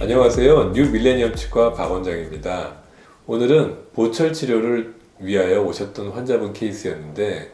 안녕하세요. 뉴 밀레니엄 치과 박 원장입니다. 오늘은 보철 치료를 위하여 오셨던 환자분 케이스였는데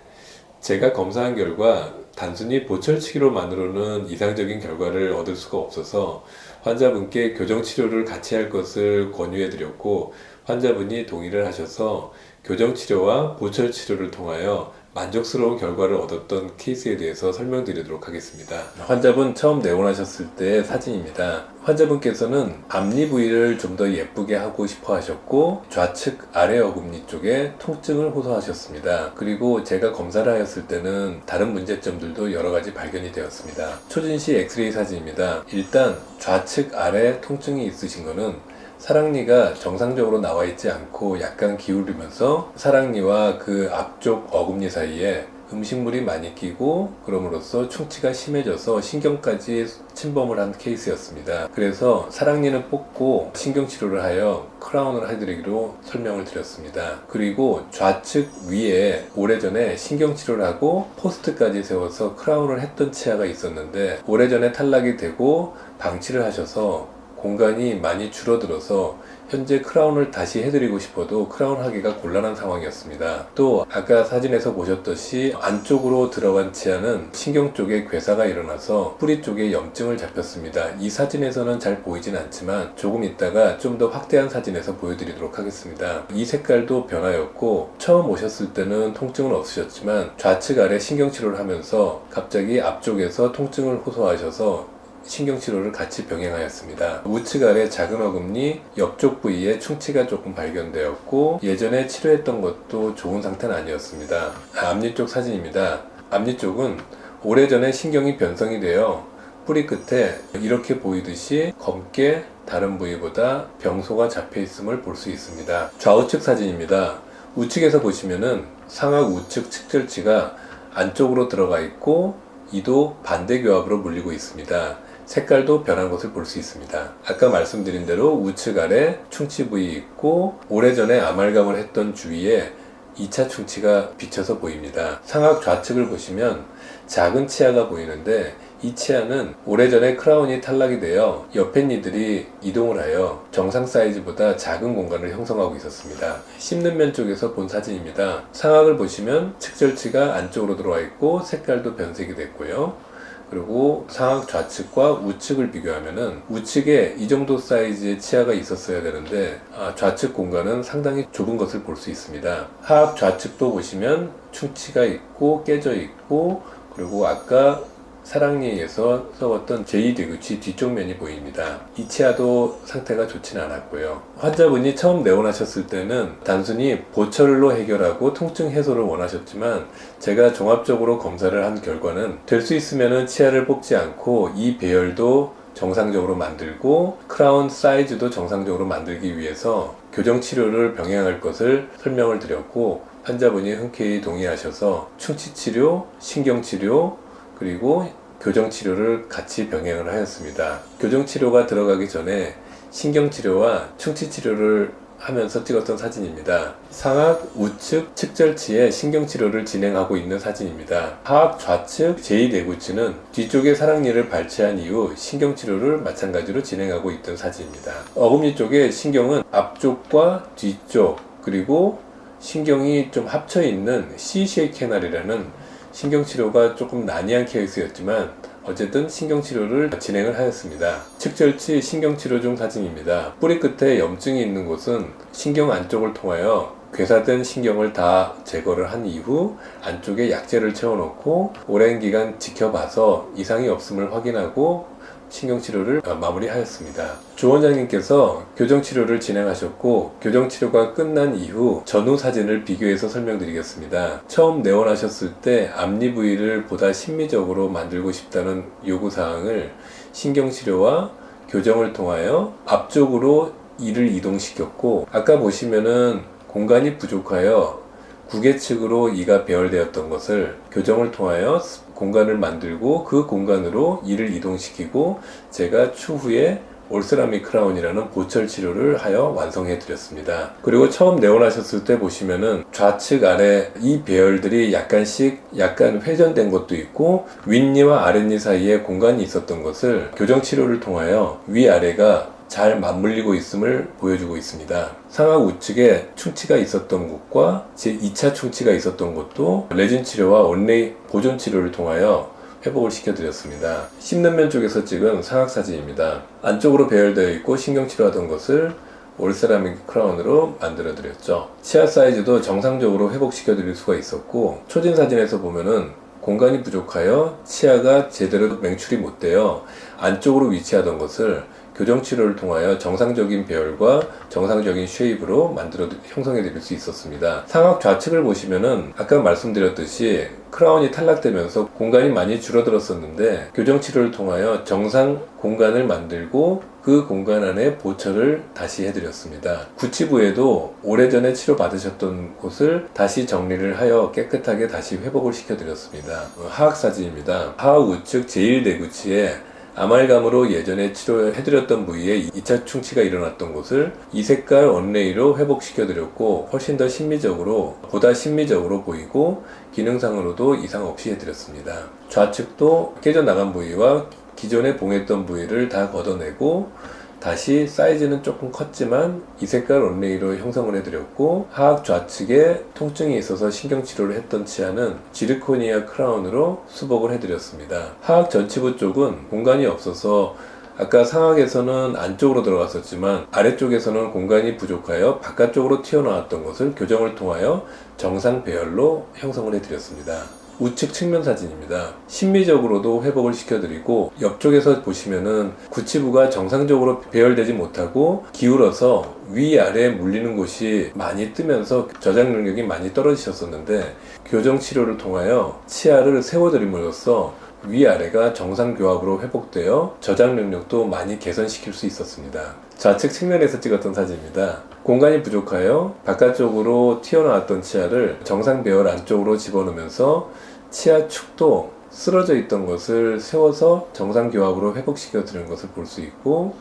제가 검사한 결과 단순히 보철 치료만으로는 이상적인 결과를 얻을 수가 없어서 환자분께 교정 치료를 같이 할 것을 권유해 드렸고 환자분이 동의를 하셔서 교정 치료와 보철 치료를 통하여 만족스러운 결과를 얻었던 케이스에 대해서 설명드리도록 하겠습니다. 환자분 처음 내원하셨을 때 사진입니다. 환자분께서는 앞니 부위를 좀 더 예쁘게 하고 싶어 하셨고 좌측 아래 어금니 쪽에 통증을 호소하셨습니다. 그리고 제가 검사를 하였을 때는 다른 문제점들도 여러 가지 발견이 되었습니다. 초진 시 엑스레이 사진입니다. 일단 좌측 아래 통증이 있으신 거는 사랑니가 정상적으로 나와 있지 않고 약간 기울이면서 사랑니와 그 앞쪽 어금니 사이에 음식물이 많이 끼고 그럼으로써 충치가 심해져서 신경까지 침범을 한 케이스였습니다. 그래서 사랑니는 뽑고 신경 치료를 하여 크라운을 해드리기로 설명을 드렸습니다. 그리고 좌측 위에 오래전에 신경 치료를 하고 포스트까지 세워서 크라운을 했던 치아가 있었는데 오래전에 탈락이 되고 방치를 하셔서 공간이 많이 줄어들어서 현재 크라운을 다시 해드리고 싶어도 크라운 하기가 곤란한 상황이었습니다. 또 아까 사진에서 보셨듯이 안쪽으로 들어간 치아는 신경 쪽에 괴사가 일어나서 뿌리 쪽에 염증을 잡혔습니다. 이 사진에서는 잘 보이진 않지만 조금 있다가 좀 더 확대한 사진에서 보여드리도록 하겠습니다. 이 색깔도 변화였고 처음 오셨을 때는 통증은 없으셨지만 좌측 아래 신경 치료를 하면서 갑자기 앞쪽에서 통증을 호소하셔서 신경치료를 같이 병행하였습니다. 우측 아래 작은 어금니 옆쪽 부위에 충치가 조금 발견되었고 예전에 치료했던 것도 좋은 상태는 아니었습니다. 앞니 쪽 사진입니다. 앞니 쪽은 오래전에 신경이 변성이 되어 뿌리 끝에 이렇게 보이듯이 검게 다른 부위보다 병소가 잡혀 있음을 볼 수 있습니다. 좌우측 사진입니다. 우측에서 보시면은 상악 우측 측절치가 안쪽으로 들어가 있고 이도 반대 교합으로 물리고 있습니다. 색깔도 변한 것을 볼 수 있습니다. 아까 말씀드린 대로 우측 아래 충치 부위 있고 오래전에 아말감을 했던 주위에 2차 충치가 비쳐서 보입니다. 상악 좌측을 보시면 작은 치아가 보이는데 이 치아는 오래전에 크라운이 탈락이 되어 옆에 니들이 이동을 하여 정상 사이즈보다 작은 공간을 형성하고 있었습니다. 씹는 면 쪽에서 본 사진입니다. 상악을 보시면 측절치가 안쪽으로 들어와 있고 색깔도 변색이 됐고요. 그리고 상악 좌측과 우측을 비교하면은 우측에 이 정도 사이즈의 치아가 있었어야 되는데 아, 좌측 공간은 상당히 좁은 것을 볼 수 있습니다. 하악 좌측도 보시면 충치가 있고 깨져 있고 그리고 아까 사랑니에서 써왔던 제2대구치 뒤쪽 면이 보입니다. 이 치아도 상태가 좋지는 않았고요. 환자분이 처음 내원하셨을 때는 단순히 보철로 해결하고 통증 해소를 원하셨지만 제가 종합적으로 검사를 한 결과는 될 수 있으면 치아를 뽑지 않고 이 배열도 정상적으로 만들고 크라운 사이즈도 정상적으로 만들기 위해서 교정 치료를 병행할 것을 설명을 드렸고 환자분이 흔쾌히 동의하셔서 충치 치료, 신경 치료, 그리고 교정 치료를 같이 병행을 하였습니다. 교정 치료가 들어가기 전에 신경 치료와 충치 치료를 하면서 찍었던 사진입니다. 상악 우측 측절치에 신경 치료를 진행하고 있는 사진입니다. 하악 좌측 제2대구치는 뒤쪽에 사랑니를 발치한 이후 신경 치료를 마찬가지로 진행하고 있던 사진입니다. 어금니 쪽에 신경은 앞쪽과 뒤쪽 그리고 신경이 좀 합쳐 있는 C-쉐이 캐널이라는 신경치료가 조금 난이한 케이스였지만 어쨌든 신경치료를 진행을 하였습니다. 측절치 신경치료 중 사진입니다. 뿌리 끝에 염증이 있는 곳은 신경 안쪽을 통하여 괴사된 신경을 다 제거를 한 이후 안쪽에 약재를 채워놓고 오랜 기간 지켜봐서 이상이 없음을 확인하고 신경치료를 어, 마무리하였습니다. 조 원장님께서 교정치료를 진행하셨고 교정치료가 끝난 이후 전후 사진을 비교해서 설명드리겠습니다. 처음 내원하셨을 때 앞니 부위를 보다 심미적으로 만들고 싶다는 요구사항을 신경치료와 교정을 통하여 앞쪽으로 이를 이동시켰고 아까 보시면은 공간이 부족하여 구개 측으로 이가 배열되었던 것을 교정을 통하여 공간을 만들고 그 공간으로 이를 이동시키고 제가 추후에 올세라믹 크라운이라는 보철 치료를 하여 완성해 드렸습니다. 그리고 처음 내원하셨을 때 보시면은 좌측 아래 이 배열들이 약간씩 약간 회전된 것도 있고 윗니와 아랫니 사이에 공간이 있었던 것을 교정 치료를 통하여 위 아래가 잘 맞물리고 있음을 보여주고 있습니다. 상악 우측에 충치가 있었던 곳과 제 2차 충치가 있었던 곳도 레진 치료와 온레이 보존 치료를 통하여 회복을 시켜드렸습니다. 씹는 면 쪽에서 찍은 상악 사진입니다. 안쪽으로 배열되어 있고 신경 치료하던 것을 올세라믹 크라운으로 만들어 드렸죠. 치아 사이즈도 정상적으로 회복시켜 드릴 수가 있었고 초진 사진에서 보면은 공간이 부족하여 치아가 제대로 맹출이 못 되어 안쪽으로 위치하던 것을 교정 치료를 통하여 정상적인 배열과 정상적인 쉐입으로 만들어 형성해 드릴 수 있었습니다. 상악 좌측을 보시면은 아까 말씀드렸듯이 크라운이 탈락되면서 공간이 많이 줄어들었었는데 교정 치료를 통하여 정상 공간을 만들고 그 공간 안에 보철을 다시 해드렸습니다. 구치부에도 오래전에 치료 받으셨던 곳을 다시 정리를 하여 깨끗하게 다시 회복을 시켜드렸습니다. 하악 사진입니다. 하악 우측 제1대구치에 아말감으로 예전에 치료해드렸던 부위에 2차 충치가 일어났던 곳을 이 색깔 원레이로 회복시켜드렸고 훨씬 더 심미적으로 보다 심미적으로 보이고 기능상으로도 이상 없이 해드렸습니다. 좌측도 깨져나간 부위와 기존에 봉했던 부위를 다 걷어내고 다시 사이즈는 조금 컸지만 이 색깔 원레이로 형성을 해드렸고 하악 좌측에 통증이 있어서 신경치료를 했던 치아는 지르코니아 크라운으로 수복을 해드렸습니다. 하악 전치부 쪽은 공간이 없어서 아까 상악에서는 안쪽으로 들어갔었지만 아래쪽에서는 공간이 부족하여 바깥쪽으로 튀어나왔던 것을 교정을 통하여 정상 배열로 형성을 해드렸습니다. 우측 측면 사진입니다. 심미적으로도 회복을 시켜드리고 옆쪽에서 보시면은 구치부가 정상적으로 배열되지 못하고 기울어서 위아래 물리는 곳이 많이 뜨면서 저장 능력이 많이 떨어지셨었는데 교정 치료를 통하여 치아를 세워드림으로써 위아래가 정상 교합으로 회복되어 저장 능력도 많이 개선시킬 수 있었습니다. 좌측 측면에서 찍었던 사진입니다. 공간이 부족하여 바깥쪽으로 튀어나왔던 치아를 정상 배열 안쪽으로 집어넣으면서 치아 축도 쓰러져 있던 것을 세워서 정상 교합으로 회복시켜 드리는 것을 볼 수 있고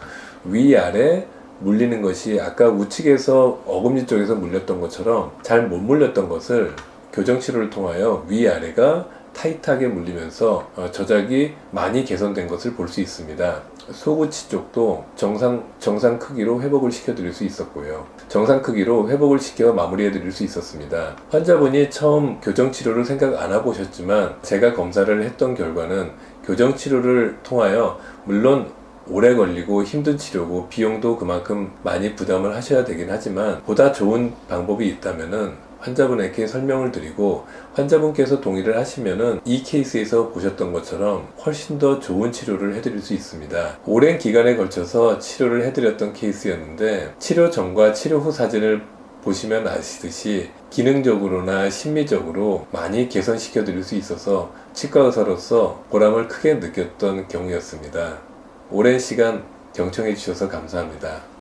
위아래 물리는 것이 아까 우측에서 어금니 쪽에서 물렸던 것처럼 잘 못 물렸던 것을 교정 치료를 통하여 위아래가 타이트하게 물리면서 어, 저작이 많이 개선된 것을 볼 수 있습니다. 소구치 쪽도 정상 정상 크기로 회복을 시켜드릴 수 있었고요. 정상 크기로 회복을 시켜 마무리해드릴 수 있었습니다. 환자분이 처음 교정 치료를 생각 안 하고 오셨지만 제가 검사를 했던 결과는 교정 치료를 통하여 물론 오래 걸리고 힘든 치료고 비용도 그만큼 많이 부담을 하셔야 되긴 하지만 보다 좋은 방법이 있다면은 환자분에게 설명을 드리고 환자분께서 동의를 하시면은 이 케이스에서 보셨던 것처럼 훨씬 더 좋은 치료를 해드릴 수 있습니다. 오랜 기간에 걸쳐서 치료를 해드렸던 케이스였는데 치료 전과 치료 후 사진을 보시면 아시듯이 기능적으로나 심미적으로 많이 개선시켜 드릴 수 있어서 치과 의사로서 보람을 크게 느꼈던 경우였습니다. 오랜 시간 경청해 주셔서 감사합니다.